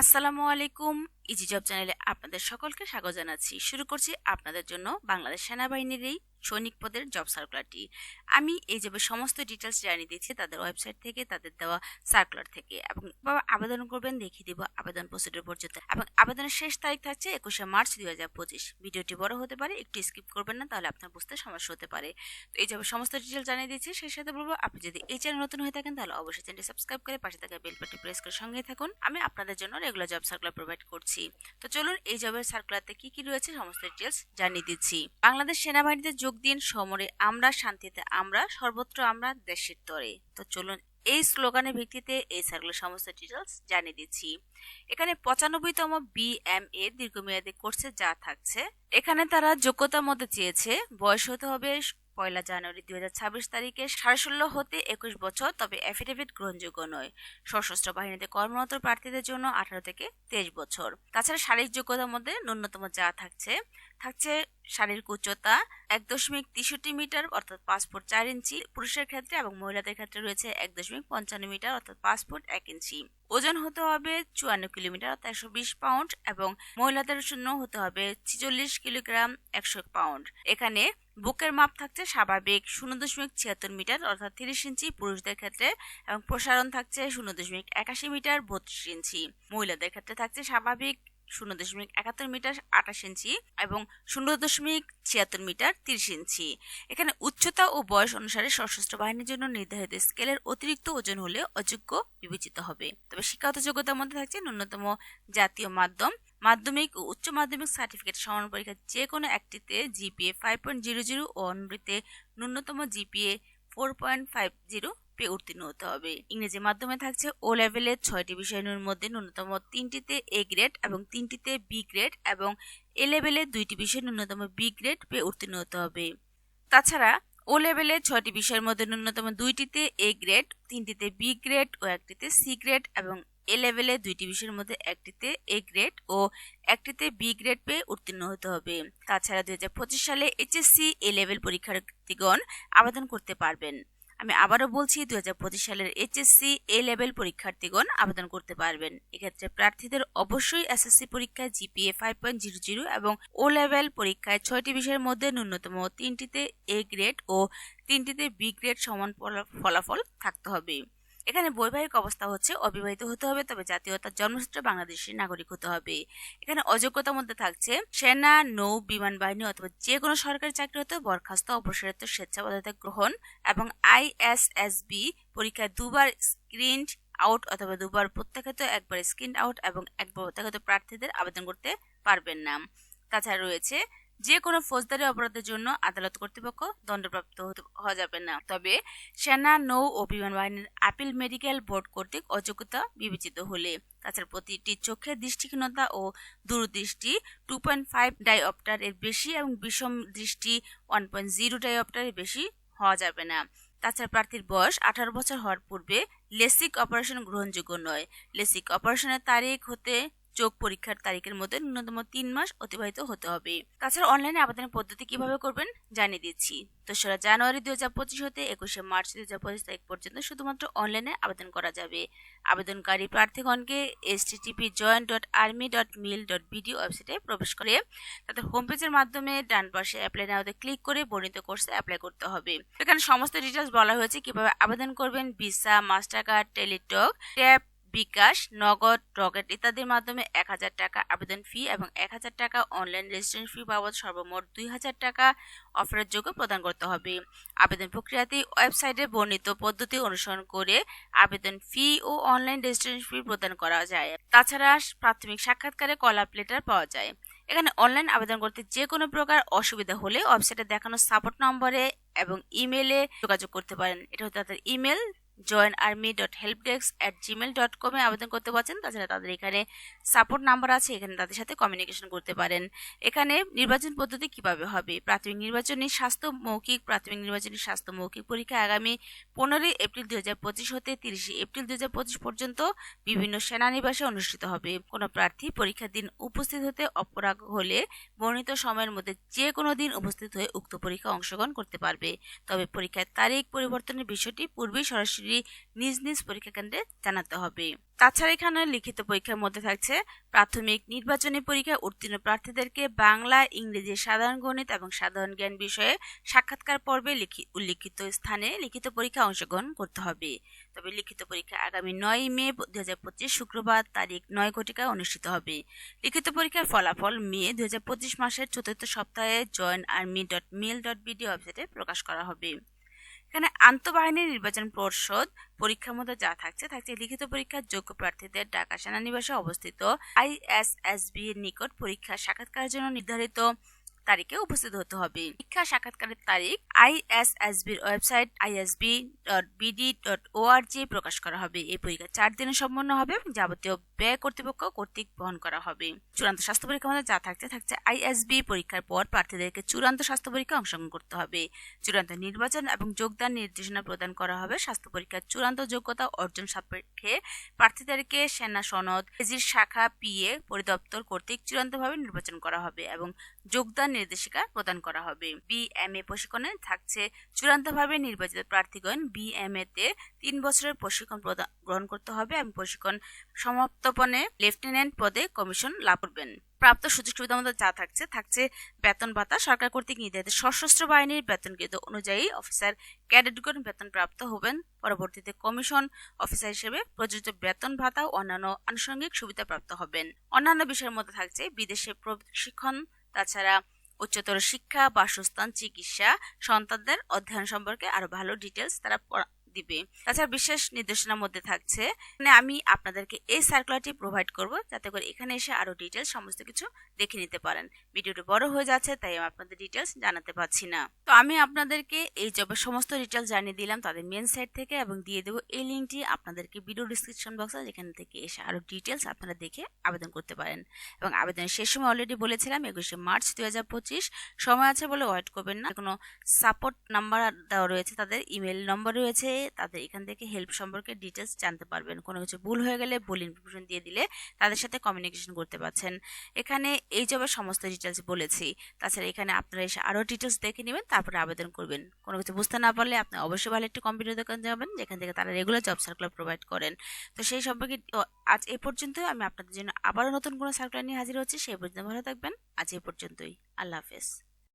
আসসালামু আলাইকুম। Easy job চ্যানেলে আপনাদের সকলকে স্বাগত জানাচ্ছি। শুরু করছি আপনাদের জন্য বাংলাদেশ সেনাবাহিনীর এই সৈনিক পদের জব সার্কুলারটি আমি এই জবের সমস্ত ডিটেলস জানিয়ে দিচ্ছি তাদের ওয়েবসাইট থেকে, তাদের দেওয়া সার্কুলার থেকে। এবং আবেদন করবেন, দেখিয়ে দিব আবেদন প্রসিডিউর পর্যন্ত। এবং আবেদনের শেষ তারিখ থাকছে একুশে মার্চ দুই হাজার পঁচিশ। ভিডিওটি বড় হতে পারে, একটু স্কিপ করবেন না, তাহলে আপনার বুঝতে সমস্যা হতে পারে। তো এই জবের সমস্ত ডিটেলস জানিয়ে দিচ্ছি। সেই সাথে বলব, আপনি যদি এই চ্যানেল নতুন হয়ে থাকেন, তাহলে অবশ্যই চ্যানেলটি সাবস্ক্রাইব করে পাশে থাকা বেল প্রেস করে সঙ্গে থাকুন। আমি আপনাদের জন্য রেগুলার জব সার্কুলার প্রোভাইড করছি। তো চলুন এই জবের সার্কুলারতে কি কি রয়েছে সমস্ত ডিটেলস জানিয়ে দিচ্ছি। বাংলাদেশ সেনাবাহিনীতে যোগ দিন, সমরে আমরা, শান্তিতে আমরা, সর্বত্র আমরা, দেশের তরে। তো চলুন এই স্লোগানের ভিত্তিতে এই সার্কুলার সমস্ত ডিটেলস জানিয়ে দিচ্ছি। এখানে পঁচানব্বইতম বিএমএ দীর্ঘমেয়াদী কোর্সে যা থাকছে, এখানে তারা যোগ্যতার মধ্যে চেয়েছে, বয়স হতে হবে পয়লা জানুয়ারি দুই হাজার ছাব্বিশ তারিখে সাড়ে ষোলো হতে একুশ বছর, তবে অ্যাফিডেভিট গ্রহণযোগ্য নয়। সশস্ত্র বাহিনীতে কর্মরত প্রার্থীদের জন্য আঠারো থেকে তেইশ বছর। তাছাড়া শারীরিক যোগ্যতার মধ্যে ন্যূনতম যা থাকছে থাকছে শারীরিক উচ্চতা এক দশমিক তেষট্টি মিটার, অর্থাৎ পাঁচ ফুট চার ইঞ্চি। পুরুষের ক্ষেত্রে এবং মহিলাদের ক্ষেত্রে রয়েছে এক দশমিক পঞ্চান্ন মিটার, অর্থাৎ পাঁচ ফুট এক ইঞ্চি। ওজন হতে হবে চুয়ান্ন কিলোমিটার, অর্থাৎ একশো বিশ পাউন্ড, এবং মহিলাদের জন্য হতে হবে ছিচল্লিশ কিলোগ্রাম একশো পাউন্ড। এখানে বুকের মাপ থাকছে স্বাভাবিক শূন্য দশমিক ছিয়াত্তর মিটার, অর্থাৎ তিরিশ ইঞ্চি পুরুষদের ক্ষেত্রে, এবং প্রসারণ থাকছে শূন্য দশমিক একাশি মিটার, বত্রিশ ইঞ্চি। মহিলাদের ক্ষেত্রে থাকছে স্বাভাবিক শূন্য দশমিক একাত্তর মিটার, আঠাশ ইঞ্চি, এবং শূন্য দশমিক ছিয়াত্তর মিটার, তিরিশ ইঞ্চি। এখানে উচ্চতা ও বয়স অনুসারে সশস্ত্র বাহিনীর জন্য নির্ধারিত স্কেলের অতিরিক্ত ওজন হলে অযোগ্য বিবেচিত হবে। তবে শিক্ষাগত যোগ্যতার মধ্যে থাকছে ন্যূনতম জাতীয় মাধ্যম মাধ্যমিক ও উচ্চ মাধ্যমিক সার্টিফিকেট সমান পরীক্ষা যে কোনো একটিতে GPA five point zero zero ও অন্যটিতে ন্যূনতম GPA four point five zero পেয়ে উত্তীর্ণ হতে হবে। ইংরেজি মাধ্যমে থাকছে ও লেভেলের ছয়টি বিষয়ের মধ্যে ন্যূনতম তিনটিতে এ গ্রেড এবং তিনটিতে বি গ্রেড এবং এ লেভেলের দুইটি বিষয়ে ন্যূনতম বি গ্রেড পেয়ে উত্তীর্ণ হতে হবে। তাছাড়া ও লেভেলের ছয়টি বিষয়ের মধ্যে ন্যূনতম দুইটিতে এ গ্রেড তিনটিতে বি গ্রেড ও একটিতে সি গ্রেড এবং এ লেভেলে দুইটি বিষয়ের মধ্যে একটিতে এ গ্রেড ও একটিতে বি গ্রেড পেয়ে উত্তীর্ণ হতে হবে। তাছাড়া দু হাজার পঁচিশ সালে এইচএসসি এ লেভেল পরীক্ষার্থীগণ আবেদন করতে পারবেন। আমি আবারও বলছি দু হাজার পঁচিশ সালের এইচএসসি এ লেভেল পরীক্ষার্থীগণ আবেদন করতে পারবেন। এক্ষেত্রে প্রার্থীদের অবশ্যই এসএসসি পরীক্ষায় GPA five point zero zero এবং ও লেভেল পরীক্ষায় ছয়টি বিষয়ের মধ্যে ন্যূনতম তিনটিতে এ গ্রেড ও তিনটিতে বি গ্রেড সমান ফলাফল থাকতে হবে। এখানে বৈবাহিক অবস্থা হচ্ছে অবিবাহিত হতে হবে, তবে জাতীয়তার জন্মসূত্রে বাংলাদেশি নাগরিক হতে হবে। এখানে অযোগ্যতার মধ্যে থাকছে সেনা, নৌ, বিমান বাহিনী অথবা যে কোনো সরকারি চাকরি হতে বরখাস্ত অপসারিত স্বেচ্ছাপদতা গ্রহণ এবং আইএসএসবি পরীক্ষায় দুবার স্ক্রিন আউট অথবা দুবার প্রত্যাখ্যাত, একবার স্ক্রিন আউট এবং একবার প্রত্যাখ্যাত প্রার্থীদের আবেদন করতে পারবেন না। তাছাড়া রয়েছে যে কোনো ফৌজদারি অপরাধের জন্য আদালত কর্তৃপক্ষ দণ্ডপ্রাপ্ত হওয়া যাবে না। তবে সেনা, নৌ ও বিমান বাহিনীর আপিল মেডিকেল বোর্ড কর্তৃক অযোগ্যতা বিবেচিত হলে। তাছাড়া প্রতিটি চোখের দৃষ্টিহীনতা ও দূরদৃষ্টি টু পয়েন্ট ফাইভ ডাইঅপ্টার এর বেশি এবং বিষম দৃষ্টি ওয়ান পয়েন্ট জিরো ডাইঅপ্টার এর বেশি হওয়া যাবে না। তাছাড়া প্রার্থীর বয়স আঠারো বছর হওয়ার পূর্বে লেসিক অপারেশন গ্রহণযোগ্য নয়। লেসিক অপারেশনের তারিখ হতে চোখ পরীক্ষার তারিখের মধ্যে ন্যূনতম তিন মাস অতিবাহিত হতে হবে। তাছাড়া অনলাইনে আবেদনের পদ্ধতি কীভাবে করবেন জানিয়ে দিচ্ছি। দোসরা জানুয়ারি দুই হাজার পঁচিশ হতে একুশে মার্চ দুই হাজার পঁচিশ তারিখ পর্যন্ত শুধুমাত্র অনলাইনে আবেদন করা যাবে। আবেদনকারী প্রার্থীগণকে S TP join dot army dot mil dot BDO ওয়েবসাইটে প্রবেশ করে তাদের হোম পেজের মাধ্যমে ডান পাশে অ্যাপ্লাই নাওতে ক্লিক করে বর্ণিত কোর্সে অ্যাপ্লাই করতে হবে। এখানে সমস্ত ডিটেলস বলা হয়েছে কীভাবে আবেদন করবেন Visa Mastercard Teletalk tab bKash, Nagad, Rocket ইত্যাদির মাধ্যমে এক হাজার টাকা আবেদন ফি এবং এক হাজার টাকা অনলাইন রেজিস্ট্রেশন ফি বাবদ সর্বমোট দুই হাজার টাকা অফারের যোগ্য প্রদান করতে হবে। আবেদন প্রক্রিয়াতে ওয়েবসাইটে বর্ণিত পদ্ধতি অনুসরণ করে আবেদন ফি ও অনলাইন রেজিস্ট্রেশন ফি প্রদান করা যায়। তাছাড়া প্রাথমিক সাক্ষাৎকারে কলাপ লেটার পাওয়া যায়। এখানে অনলাইন আবেদন করতে যে কোনো প্রকার অসুবিধা হলে ওয়েবসাইটে দেখানো সাপোর্ট নম্বরে এবং ইমেলে যোগাযোগ করতে পারেন। এটা হচ্ছে তাদের email join army dot help desk at Gmail dot কমে আবেদন করতে পারছেন। তাছাড়া তাদের এখানে সাপোর্ট নাম্বার আছে, এখানে তাদের সাথে কমিউনিকেশন করতে পারেন। এখানে নির্বাচন পদ্ধতি কীভাবে হবে? প্রাথমিক নির্বাচনী স্বাস্থ্য, মৌখিক, প্রাথমিক নির্বাচনী স্বাস্থ্য, মৌখিক পরীক্ষা আগামী পনেরোই এপ্রিল দু হাজার পঁচিশ হতে তিরিশে এপ্রিল দু হাজার পঁচিশ পর্যন্ত বিভিন্ন সেনানিবাসে অনুষ্ঠিত হবে। কোনো প্রার্থী পরীক্ষার দিন উপস্থিত হতে অপরাগ হলে বর্ণিত সময়ের মধ্যে যে কোনো দিন উপস্থিত হয়ে উক্ত পরীক্ষা অংশগ্রহণ করতে পারবে। তবে পরীক্ষার তারিখ পরিবর্তনের বিষয়টি পূর্বেই সরাসরি সরাসরি নিজ নিজ পরীক্ষা কেন্দ্রে জানাতে হবে। তাছাড়া এখানে লিখিত পরীক্ষার মধ্যে থাকছে, প্রাথমিক নির্বাচনী পরীক্ষায় উত্তীর্ণ প্রার্থীদেরকে বাংলা, ইংরেজি, সাধারণ গণিত এবং সাধারণ জ্ঞান বিষয়ে সাক্ষাৎকার পর্বে লিখি- উল্লিখিত স্থানে লিখিত পরীক্ষা অংশগ্রহণ করতে হবে। তবে লিখিত পরীক্ষা আগামী নয় মে দু হাজার পঁচিশ শুক্রবার তারিখ নয় ঘটিকায় অনুষ্ঠিত হবে। লিখিত পরীক্ষার ফলাফল মে দু হাজার পঁচিশ মাসের চতুর্থ সপ্তাহে join army dot mail dot BD ওয়েবসাইটে প্রকাশ করা হবে। এখানে আন্তঃবাহিনী নির্বাচন পর্ষদ পরীক্ষার মধ্যে যা থাকছে থাকছে লিখিত পরীক্ষার যোগ্য প্রার্থীদের ঢাকা সেনানিবাসে অবস্থিত আইএসএসবি এর নিকট পরীক্ষা সাক্ষাৎকারের জন্য নির্ধারিত তারিখে উপস্থিত হতে হবে। শিক্ষা সাক্ষাৎকারের তারিখ আইএসএসবির website ISB dot BD dot ORG প্রকাশ করা হবে। এই পরীক্ষা চার দিনে সম্পন্ন হবে এবং যাবতীয় ব্যয় কর্তৃপক্ষ কর্তৃক বহন করা হবে। চূড়ান্ত স্বাস্থ্য পরীক্ষার মধ্যে যা থাকছে থাকছে আইএসবি পরীক্ষার পর প্রার্থীদেরকে চূড়ান্ত স্বাস্থ্য পরীক্ষা অংশগ্রহণ করতে হবে। চূড়ান্ত নির্বাচন এবং যোগদান নির্দেশনা প্রদান করা হবে। স্বাস্থ্য পরীক্ষার চূড়ান্ত যোগ্যতা অর্জন সাপেক্ষে প্রার্থীদেরকে সেনা সনদ, এজির শাখা পিএ পরিদপ্তর কর্তৃক চূড়ান্তভাবে নির্বাচন করা হবে এবং যোগদান নির্দেশিকা প্রদান করা হবে। বিএমএ প্রশিক্ষণে থাকছে চূড়ান্তভাবে নির্বাচিত প্রার্থীগণ বিএমএ তে তিন বছরের প্রশিক্ষণ গ্রহণ করতে হবে এবং প্রশিক্ষণ সমাপ্তপনে লেফটেন্যান্ট পদে কমিশন লাভ করবেন। প্রাপ্ত সুযোগ সুবিধার মধ্যে যা থাকছে থাকছে বেতন ভাতা। সরকার কর্তৃক নির্ধারিত সশস্ত্র বাহিনীর বেতনকৃত অনুযায়ী অফিসার ক্যাডেটগণ বেতন প্রাপ্ত হবেন। পরবর্তীতে কমিশন অফিসার হিসেবে প্রযোজ্য বেতন ভাতা ও অন্যান্য আনুষঙ্গিক সুবিধা প্রাপ্ত হবেন। অন্যান্য বিষয়ের মধ্যে থাকছে বিদেশে প্রশিক্ষণ। তাছাড়া উচ্চতর শিক্ষা বাসস্থান চিকিৎসা সন্তানদের অধ্যয়ন সম্পর্কে আরও ভালো ডিটেলস তারা দিবে। তাছাড়া বিশেষ নির্দেশনার মধ্যে থাকছে মানে আমি আপনাদেরকে এই সার্কুলারটি প্রোভাইড করব যাতে করে এখানে এসে আরও ডিটেলস সমস্ত কিছু দেখে নিতে পারেন। ভিডিওটি বড় হয়ে যাচ্ছে, তাই আমি আপনাদের ডিটেলস জানাতে পারছি না। তো আমি আপনাদেরকে এই জবের সমস্ত ডিটেলস জানিয়ে দিলাম তাদের মেন সাইট থেকে এবং দিয়ে দেবো এই লিঙ্কটি আপনাদেরকে ভিডিও ডিসক্রিপশন বক্সে যেখান থেকে এসে আরও ডিটেলস আপনারা দেখে আবেদন করতে পারেন। এবং আবেদনের শেষ সময় অলরেডি বলেছিলাম, একুশে মার্চ দু হাজার পঁচিশ। সময় আছে বলে ওয়েট করবেন না। কোনো সাপোর্ট নাম্বার দেওয়া রয়েছে তাদের ইমেল নম্বর রয়েছে তাদের এখান থেকে হেল্প সম্পর্কে ডিটেলস জানতে পারবেন। কোনো কিছু ভুল হয়ে গেলে ভুল ইনফরমেশন দিয়ে দিলে তাদের সাথে কমিউনিকেশন করতে পারছেন। এখানে এই জবের সমস্ত ডিটেলস বলেছি, তাছাড়া এখানে আপনারা এসে আরও ডিটেলস দেখে নেবেন, তারপরে আবেদন করবেন। কোনো কিছু বুঝতে না পারলে আপনি অবশ্যই ভালো একটি কম্পিউটার দোকান যাবেন, যেখান থেকে তারা রেগুলার জব সার্কুলার প্রোভাইড করেন। তো সেই সম্পর্কে আজ এই পর্যন্ত আমি আপনাদের জন্য আবারও নতুন কোনো সার্কুলার নিয়ে হাজির হচ্ছি। সেই পর্যন্ত ভালো থাকবেন। আজ এ পর্যন্তই। আল্লাহ হাফেজ।